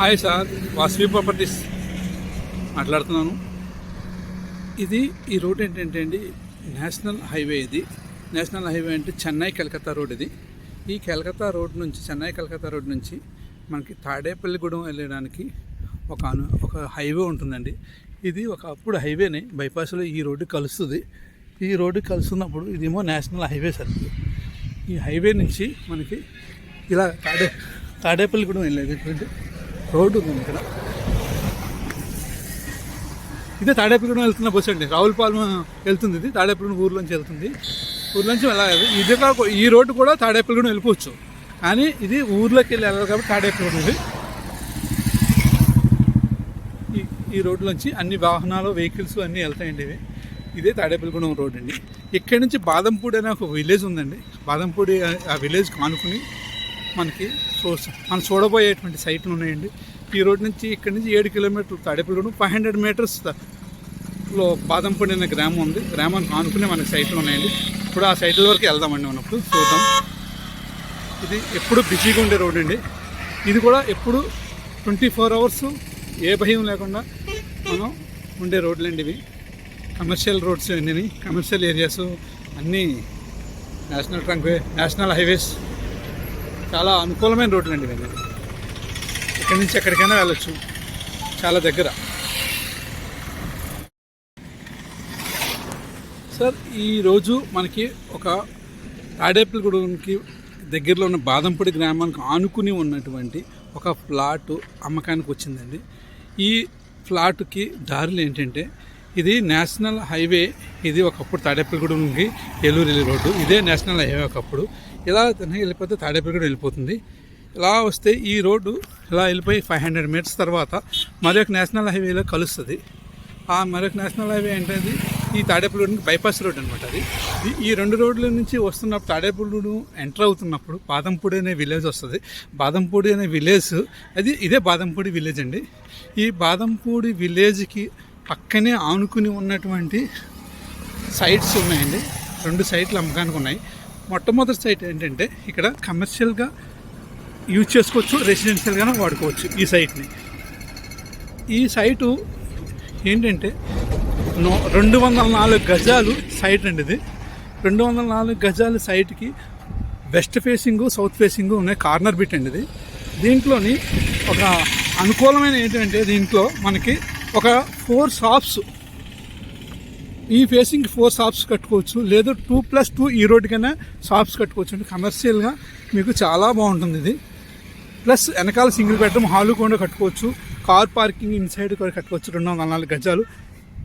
Hi sir Vasavi properties మాట్లాడుతున్నాను. ఇది ఈ రోడ్ ఏంటంటే అండి నేషనల్ హైవే ఇది. నేషనల్ హైవే అంటే చెన్నై కలకత్తా రోడ్ ఇది. ఈ కలకత్తా రోడ్ నుంచి చెన్నై కలకత్తా రోడ్ నుంచి మనకి తాడేపల్లిగూడెం వెళ్ళడానికి ఒక అను ఒక హైవే ఉంటుందండి. ఇది ఒక అప్పుడు హైవేనే బైపాస్లో ఈ రోడ్డు కలుస్తుంది. ఈ రోడ్డు కలుస్తున్నప్పుడు ఇదేమో నేషనల్ హైవే సార్ ఈ హైవే నుంచి మనకి ఇలా తాడే తాడేపల్లిగూడెం వెళ్ళేటటువంటి రోడ్డు ఉంది ఇక్కడ. ఇదే తాడేపల్లిగూడెం వెళ్తున్న బస్సు అండి. రావులపాలెం వెళ్తుంది ఇది. తాడేపల్లిగూడెం ఊర్లోంచి వెళ్తుంది. ఊర్లోంచి వెళ్ళాలి ఇది కాక ఈ రోడ్డు కూడా తాడేపల్లిగూడెం వెళ్ళిపోవచ్చు. కానీ ఇది ఊర్లోకి వెళ్ళి వెళ్ళాలి కాబట్టి తాడేపల్లిగూడెం ఇది. ఈ ఈ రోడ్లోంచి అన్ని వాహనాలు వెహికల్స్ అన్నీ వెళ్తాయండి ఇవి. ఇదే తాడేపల్లిగూడెం రోడ్ అండి. ఇక్కడి నుంచి బాదంపూడి అనే ఒక విలేజ్ ఉందండి. బాదంపూడి ఆ- ఆ విలేజ్ కానుకుని మనకి సోర్స్. మనం చూడబోయేటువంటి సైట్లు ఉన్నాయండి. ఈ రోడ్ నుంచి ఇక్కడి నుంచి ఏడు కిలోమీటర్లు తాడేపల్లిగూడెం ఫైవ్ హండ్రెడ్ మీటర్స్లో బాదంపూడి అనే గ్రామం ఉంది. గ్రామానికి ఆనుకునే మనకి సైట్లు ఉన్నాయండి. ఇప్పుడు ఆ సైట్ల వరకు వెళ్దామండి మనప్పుడు చూద్దాం. ఇది ఎప్పుడు బిజీగా ఉండే రోడ్ అండి. ఇది కూడా ఎప్పుడు ట్వంటీ ఫోర్ అవర్స్ ఏ భయం లేకుండా మనం ఉండే రోడ్లు అండి ఇవి. కమర్షియల్ రోడ్స్ అన్నీ కమర్షియల్ ఏరియాస్ అన్నీ national trunk way national highways చాలా అనుకూలమైన రోడ్లు అండి ఇవన్నీ. ఇక్కడి నుంచి ఎక్కడికైనా వెళ్ళొచ్చు. చాలా దగ్గర. సార్ ఈరోజు మనకి ఒక తాడేపల్లిగూడెంకి దగ్గరలో ఉన్న బాదంపూడి గ్రామానికి ఆనుకుని ఉన్నటువంటి ఒక ఫ్లాట్ అమ్మకానికి వచ్చిందండి. ఈ ఫ్లాట్కి దారులు ఏంటంటే ఇది నేషనల్ హైవే ఇది ఒకప్పుడు తాడేపల్లిగూడెంకి ఏలూరు రోడ్డు ఇదే నేషనల్ హైవే ఒకప్పుడు. ఇలా తినగా వెళ్ళిపోతే తాడేపల్లిగూడ వెళ్ళిపోతుంది. ఇలా వస్తే ఈ రోడ్డు ఇలా వెళ్ళిపోయి ఫైవ్ హండ్రెడ్ మీటర్స్ తర్వాత మరొక నేషనల్ హైవేలో కలుస్తుంది. ఆ మరొక నేషనల్ హైవే ఏంటది? ఈ తాడేపల్లిగూడకి బైపాస్ రోడ్ అనమాట అది. ఈ- రెండు రోడ్ల నుంచి వస్తున్నప్పుడు తాడేపల్లిగూడు ఎంటర్ అవుతున్నప్పుడు బాదంపూడి అనే విలేజ్ వస్తుంది. బాదంపూడి అనే విలేజ్ అది ఇదే బాదంపూడి విలేజ్ అండి. ఈ బాదంపూడి విలేజ్కి పక్కనే ఆనుకుని ఉన్నటువంటి సైట్స్ ఉన్నాయండి. రెండు సైట్లు అమ్మకానికి ఉన్నాయి. మొట్టమొదటి సైట్ ఏంటంటే ఇక్కడ కమర్షియల్గా యూజ్ చేసుకోవచ్చు రెసిడెన్షియల్గానే వాడుకోవచ్చు ఈ సైట్ని. ఈ సైటు ఏంటంటే నో రెండు వందల నాలుగు గజాలు సైట్ అండి ఇది. రెండు వందల నాలుగు గజాల సైట్కి వెస్ట్ ఫేసింగు సౌత్ ఫేసింగు ఉన్నాయి కార్నర్ బిట్ అండి ఇది. దీంట్లోని ఒక అనుకూలమైన ఏంటంటే దీంట్లో మనకి ఒక ఫోర్ షాప్స్ ఈ ఫేసింగ్ ఫోర్ షాప్స్ కట్టుకోవచ్చు. లేదా టూ ప్లస్ టూ ఈ రోడ్డుకైనా షాప్స్ కట్టుకోవచ్చు. అంటే కమర్షియల్గా మీకు చాలా బాగుంటుంది ఇది. ప్లస్ వెనకాల సింగిల్ బెడ్రూమ్ హాలు కూడా కట్టుకోవచ్చు. కార్ పార్కింగ్ ఇన్సైడ్ కూడా కట్టుకోవచ్చు. రెండు వందల నాలుగు గజాలు.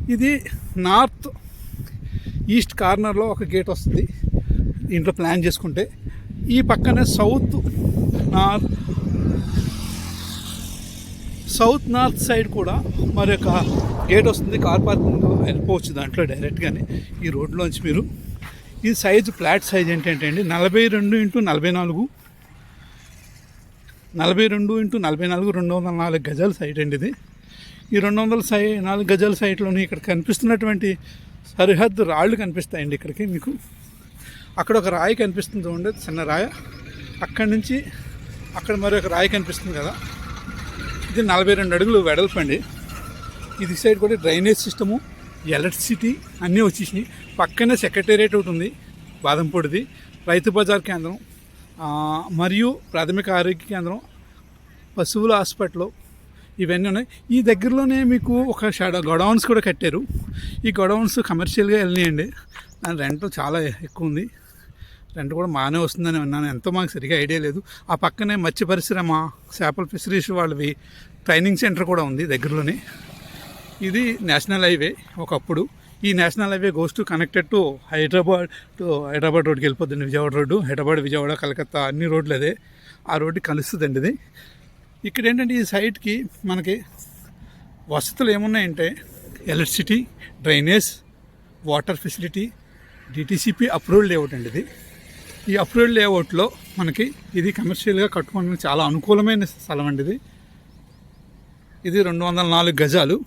ఇది నార్త్ ఈస్ట్ కార్నర్లో ఒక గేట్ వస్తుంది. దీంట్లో ప్లాన్ చేసుకుంటే. ఈ పక్కనే south north south north side కూడా మరొక గేట్ వస్తుంది కార్ పార్కింగ్ వెళ్ళిపోవచ్చు దాంట్లో డైరెక్ట్గానే ఈ రోడ్లోంచి మీరు. ఈ సైజు ఫ్లాట్ సైజ్ ఏంటంటే అండి నలభై రెండు ఇంటూ నలభై నాలుగు నలభై రెండు ఇంటూ నలభై నాలుగు రెండు వందల నాలుగు గజాల సైట్ అండి ఇది. ఈ రెండు వందల సై నాలుగు గజాల సైట్లోని ఇక్కడ కనిపిస్తున్నటువంటి సరిహద్దు రాళ్ళు కనిపిస్తాయండి ఇక్కడికి మీకు. అక్కడ ఒక రాయి కనిపిస్తుంది చూడండి చిన్న రాయి. అక్కడి నుంచి అక్కడ మరొక రాయి కనిపిస్తుంది కదా. ఇది నలభై రెండు అడుగులు వెడల్పు అండి. ఇది సైడ్ కూడా డ్రైనేజ్ సిస్టము ఎలక్ట్రిసిటీ అన్నీ వచ్చేసినాయి. పక్కనే సెక్రటేరియట్ ఒకటి ఉంది బాదంపూడిది. రైతు బజార్ కేంద్రం మరియు ప్రాథమిక ఆరోగ్య కేంద్రం పశువుల హాస్పిటల్ ఇవన్నీ ఉన్నాయి. ఈ దగ్గరలోనే మీకు ఒక షాడో గొడౌన్స్ కూడా కట్టారు. ఈ గొడౌన్స్ కమర్షియల్గా వెళ్ళినాయండి. దాని రెంట్ చాలా ఎక్కువ ఉంది. రెంట్ కూడా బాగానే వస్తుందని విన్నాను. ఎంతో మాకు సరిగా ఐడియా లేదు. ఆ పక్కనే మత్స్య పరిశ్రమ చేపల ఫిషరీస్ వాళ్ళవి ట్రైనింగ్ సెంటర్ కూడా ఉంది దగ్గరలోనే. ఇది నేషనల్ హైవే ఒకప్పుడు. ఈ national highway goes to connected to Hyderabad to Hyderabad రోడ్కి వెళ్ళిపోతుంది విజయవాడ రోడ్డు హైదరాబాద్ విజయవాడ కలకత్తా అన్ని రోడ్లు అదే. ఆ రోడ్డు కలుస్తుందండి ఇది. ఇక్కడ ఏంటంటే ఈ సైట్కి మనకి వసతులు ఏమున్నాయంటే electricity drainage water facility DTCP approved layout అండి ఇది. ఈ అప్రూవ్డ్ లేఅవుట్లో మనకి ఇది కమర్షియల్గా కట్టుకోవడానికి చాలా అనుకూలమైన స్థలం అండి ఇది. ఇది రెండు వందల నాలుగు గజాలు.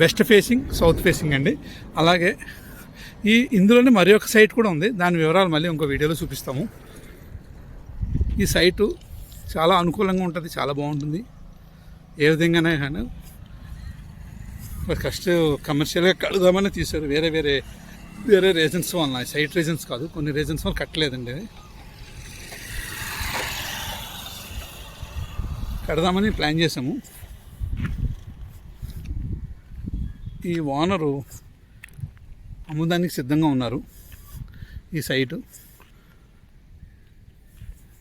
వెస్ట్ ఫేసింగ్ సౌత్ ఫేసింగ్ అండి. అలాగే ఈ ఇందులోనే మరి ఒక సైట్ కూడా ఉంది. దాని వివరాలు మళ్ళీ ఇంకో వీడియోలో చూపిస్తాము. ఈ సైటు చాలా అనుకూలంగా ఉంటుంది చాలా బాగుంటుంది. ఏ విధంగానే కానీ ఫస్ట్ కమర్షియల్గా కడదామని తీశారు. వేరే వేరే వేరే రీజన్స్ వల్ల సైట్ రీజన్స్ కాదు కొన్ని రీజన్స్ వల్ల కట్టలేదండి అది కడదామని ప్లాన్ చేసాము ఈ ఓనరు అమ్ముదానికి సిద్ధంగా ఉన్నారు. ఈ సైటు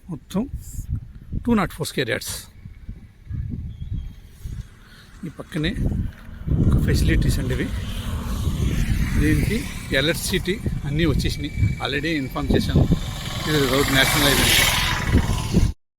మొత్తం two nought four square yards. ఈ పక్కనే ఒక ఫెసిలిటీస్ అండి ఇవి. దీనికి ఎలక్ట్రిసిటీ అన్నీ వచ్చేసినాయి. ఆల్రెడీ ఇన్ఫామ్ చేశాను. ఇది రోడ్ నేషనల్ హైవే